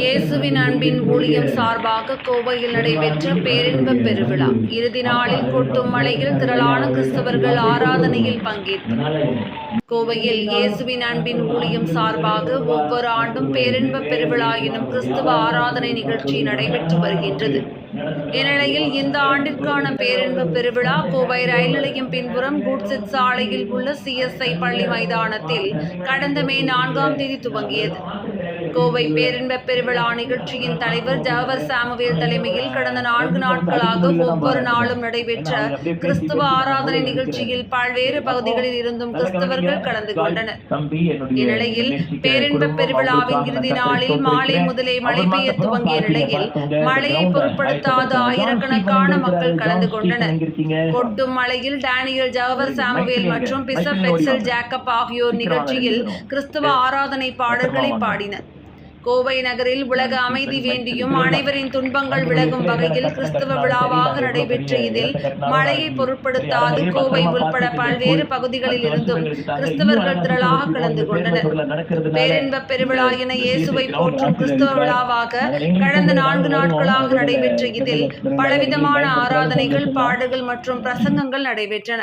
இயேசுவின் அன்பின் ஊழியம் சார்பாக கோவையில் நடைபெற்ற பேரின்ப பெருவிழா. இறுதி நாளில் கொட்டும் மலையில் திரளான கிறிஸ்தவர்கள் ஆராதனையில் பங்கேற்றனர் கோவையில் இயேசுவின் அன்பின் ஊழியம் சார்பாக ஒவ்வொரு ஆண்டும் பேரின்ப பெருவிழா எனும் கிறிஸ்தவ ஆராதனை நிகழ்ச்சி நடைபெற்று வருகின்றது. இந்நிலையில் இந்த ஆண்டிற்கான பேரின்ப பெருவிழா கோவை ரயில் நிலையம் பின்புறம் குட்சிட் சாலையில் உள்ள சிஎஸ்ஐ பள்ளி மைதானத்தில் கடந்த மே நான்காம் தேதி துவங்கியது. கோவை பேரின்ப பெருவிழா நிகழ்ச்சியின் தலைவர் ஜவஹர் சாமுவேல் தலைமையில் கடந்த நான்கு நாட்களாக ஒவ்வொரு நாளும் நடைபெற்ற கிறிஸ்துவ ஆராதனை நிகழ்ச்சியில் பல்வேறு பகுதிகளில் இருந்தும் கிறிஸ்தவர்கள் கலந்து கொண்டனர். இந்நிலையில் பேரின்ப பெருவிழாவின் இறுதி நாளில் மாலை முதலே மழை பெய்ய துவங்கிய நிலையில் மழையை பொருட்படுத்தாத ஆயிரக்கணக்கான மக்கள் கலந்து கொண்டனர். கொட்டும் மலையில் டேனியல் ஜவஹர் சாமுவேல் மற்றும் பிசப் எக்ஸல் ஜேக்கப் ஆகியோர் நிகழ்ச்சியில் கிறிஸ்தவ ஆராதனை பாடல்களை பாடினர். கோவை நகரில் உலக அமைதி வேண்டியும் அனைவரின் துன்பங்கள் விலகும் வகையில் கிறிஸ்தவ விழாவாக நடைபெற்ற இதில் மழையை பொருட்படுத்தாது கோவை உட்பட பல்வேறு பகுதிகளில் இருந்தும் கிறிஸ்தவர்கள் திரளாக கலந்து கொண்டனர். பேரின்ப பெருவிழா என இயேசுவை போற்றும் கிறிஸ்தவ விழாவாக கடந்த நான்கு நாட்களாக நடைபெற்ற இதில் பலவிதமான ஆராதனைகள் பாடல்கள் மற்றும் பிரசங்கங்கள் நடைபெற்றன.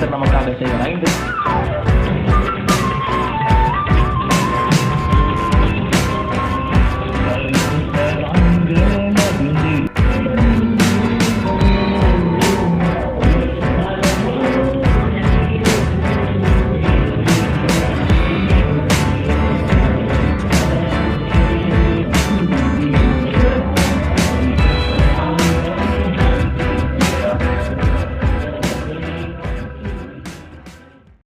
Master na magsabi sa'yo, ay.